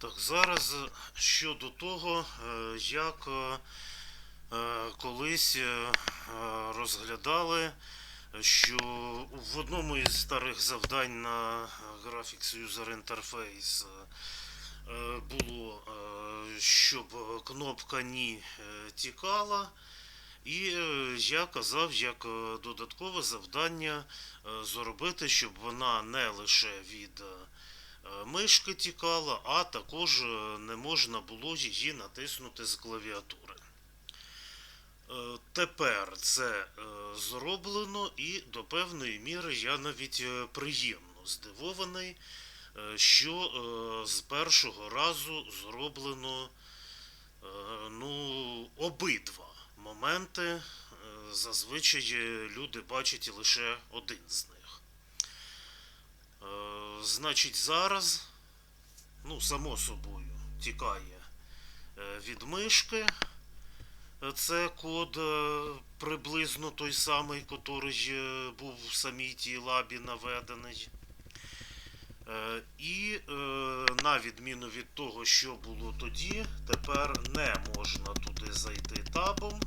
Так, зараз щодо того, е, як е, е, колись розглядали, що в одному із старих завдань на Graphics User Interface було, щоб кнопка Ні тікала. І я казав, як додаткове завдання зробити, щоб вона не лише від е, мишки тікала, а також е, не можна було її натиснути з клавіатури. Е, Тепер це зроблено, і до певної міри я навіть приємно здивований, що з першого разу зроблено ну, обидва моменти. Зазвичай люди бачать лише один з них. Значить, зараз, ну, само собою, тікає е, від мишки. Це код е, приблизно той самий, який е, був в самій тій лабі наведений. І на відміну від того, що було тоді, тепер не можна туди зайти табом.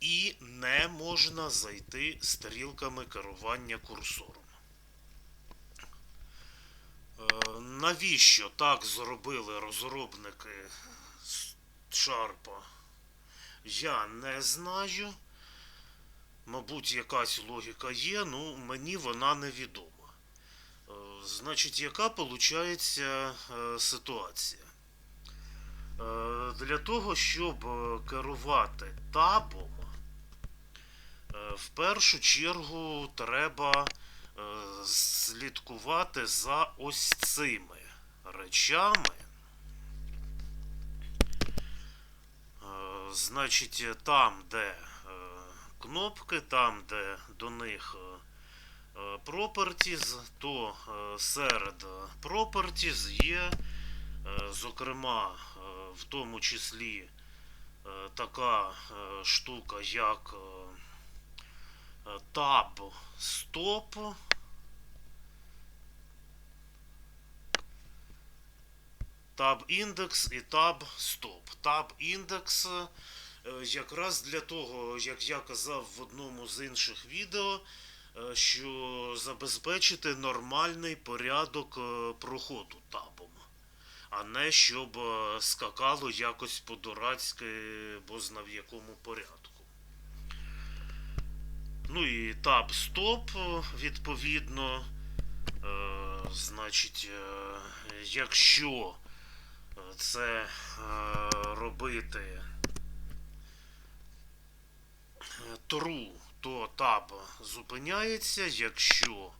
І не можна зайти стрілками керування курсором. Е, Навіщо так зробили розробники Шарпа? Я не знаю. Мабуть, якась логіка є, ну мені вона невідома. Е, Значить, яка виходить ситуація? Е, Для того, щоб керувати табом, в першу чергу треба слідкувати за ось цими речами. Е, Значить, там, де е, кнопки, там, де до них е, е, properties, то е, серед properties є, е, зокрема, е, в тому числі е, така е, штука, як е, е, tab stop. Tab індекс і tab stop. Tab індекс якраз для того, як я казав в одному з інших відео, е, що забезпечити нормальний порядок е, проходу табом, а не щоб е, скакало якось по-дурацьки, бо зна в якому порядку. Ну і таб стоп, відповідно. Е, значить, е, якщо це е, робити е, true, то таб зупиняється, якщо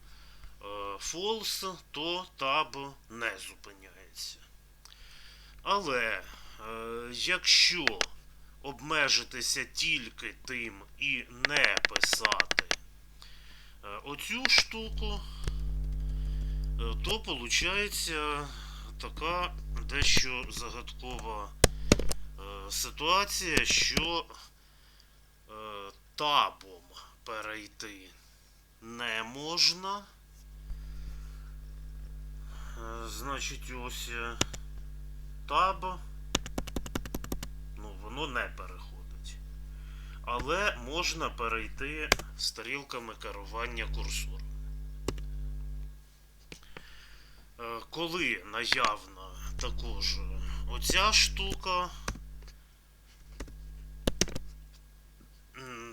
е, false, то таб не зупиняється. Але якщо обмежитися тільки тим і не писати оцю штуку, то виходить така дещо загадкова е, ситуація, що е, табом перейти не можна. Е, Значить, ось е, таб. Ну, воно не переходить. Але можна перейти стрілками керування курсором. Е, Коли наявна також оця штука,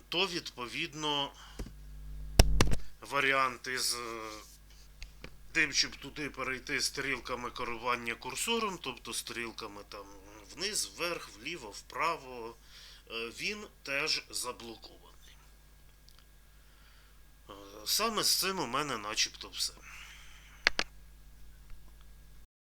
то відповідно варіант із е, тим, щоб туди перейти стрілками керування курсором, тобто стрілками там вниз, вверх, вліво, вправо, е, він теж заблокований. Е, Саме з цим у мене начебто все.